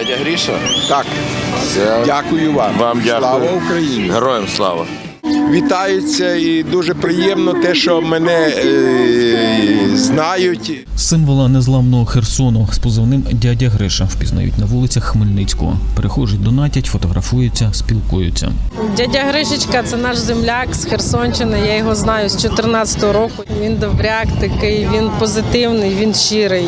Дядя Гріша, Так, Все. дякую вам. вам дякую. Слава Україні! Героям слава. Вітаються і дуже приємно те, що мене е, знають. Символа незламного Херсону з позивним дядя Гриша впізнають на вулицях Хмельницького. Перехожі донатять, фотографуються, спілкуються. Дядя Гришечка це наш земляк з Херсонщини. Я його знаю з 14-го року. Він добряк такий, він позитивний, він щирий.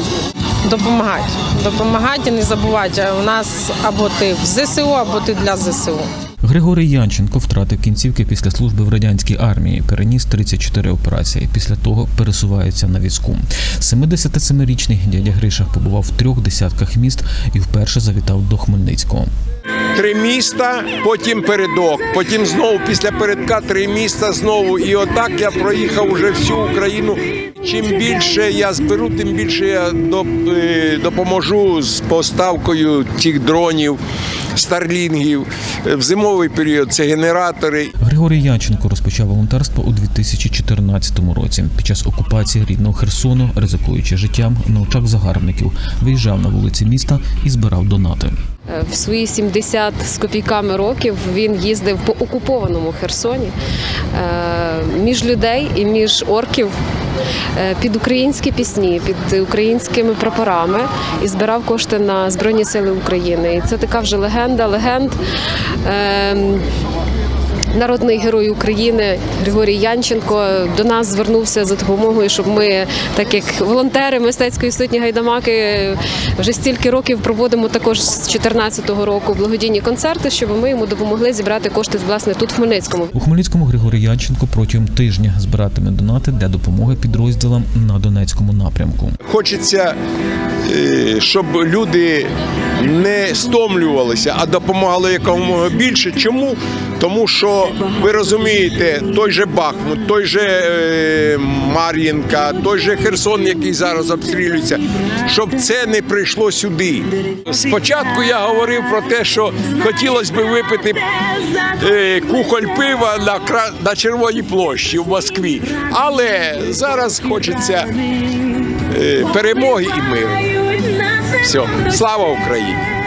Допомагати. Допомагати і не забувати. У нас або ти в ЗСУ, або ти для ЗСУ. Григорій Янченко втратив кінцівки після служби в радянській армії. Переніс 34 операції. Після того пересувається на візку. 77-річний дядя Гриша побував в трьох десятках міст і вперше завітав до Хмельницького. Три міста, потім передок, потім знову після передка три міста знову. І отак я проїхав уже всю Україну. Чим більше я зберу, тим більше я е, допоможу з поставкою цих дронів, старлінгів. Е, В зимовий період це генератори. Григорій Янченко розпочав волонтерство у 2014 році. Під час окупації рідного Херсону, ризикуючи життям на очах загарбників, виїжджав на вулиці міста і збирав донати. Е, В свої 70 з копійками років він їздив по окупованому Херсоні е, між людей і між орків під українські пісні, під українськими прапорами і збирав кошти на Збройні Сили України. І це така вже легенда, легенд. Народний герой України Григорій Янченко до нас звернувся за допомогою, щоб ми, так як волонтери мистецької сотні гайдамаки, вже стільки років проводимо також з 2014 року благодійні концерти, щоб ми йому допомогли зібрати кошти власне тут в Хмельницькому. У Хмельницькому Григорій Янченко протягом тижня збиратиме донати для допомоги підрозділам на Донецькому напрямку. Хочеться, е, щоб люди не стомлювалися, а допомагали якомога більше. Чому? Тому що ви розумієте, той же Бахмут, той же е, Мар'їнка, той же Херсон, який зараз обстрілюється, щоб це не прийшло сюди. Спочатку я говорив про те, що хотілося б випити е, кухоль пива на, на Червоній площі в Москві, але зараз хочеться е, перемоги і миру. Все, слава Україні!